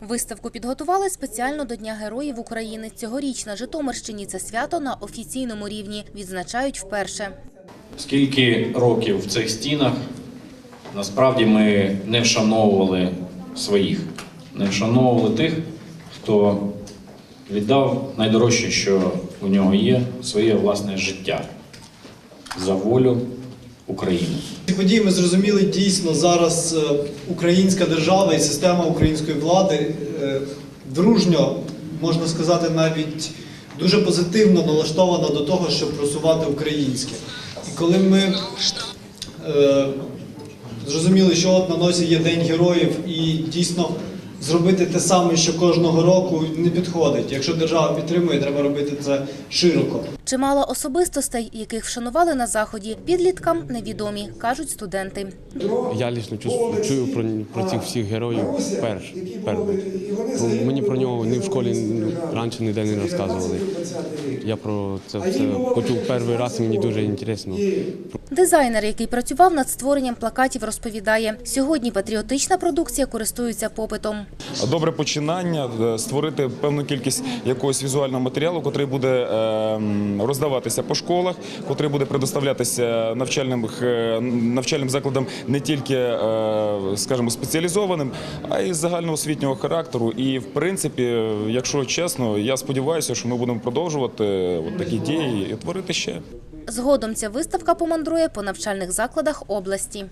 Виставку підготували спеціально до Дня Героїв України. Цьогоріч на Житомирщині це свято на офіційному рівні відзначають вперше. Скільки років в цих стінах насправді ми не вшановували своїх, не вшановували тих, хто віддав найдорожче, що у нього є, своє власне життя за волю України. Ці події ми зрозуміли дійсно зараз е, українська держава і система української влади е, дружньо, можна сказати, навіть дуже позитивно налаштована до того, щоб просувати українське. І коли ми е, зрозуміли, що от на носі є День героїв, і дійсно зробити те саме, що кожного року не підходить. Якщо держава підтримує, треба робити це широко. Чимало особистостей, яких вшанували на заході, підліткам невідомі, кажуть студенти. Я лично чу- чую про, про цих всіх героїв перш, Мені про нього ні в школі раніше ніде не розказували. Я про це все почув перший раз, і мені дуже цікаво. Дизайнер, який працював над створенням плакатів, розповідає, сьогодні патріотична продукція користується попитом. Добре починання е, створити певну кількість якогось візуального матеріалу, котрий буде е, роздаватися по школах, котрий буде предоставлятися навчальним е, навчальним закладам не тільки, е, скажімо, спеціалізованим, а й загальноосвітнього характеру. І в принципі, якщо чесно, я сподіваюся, що ми будемо продовжувати такі дії і творити ще. Згодом ця виставка помандрує по навчальних закладах області.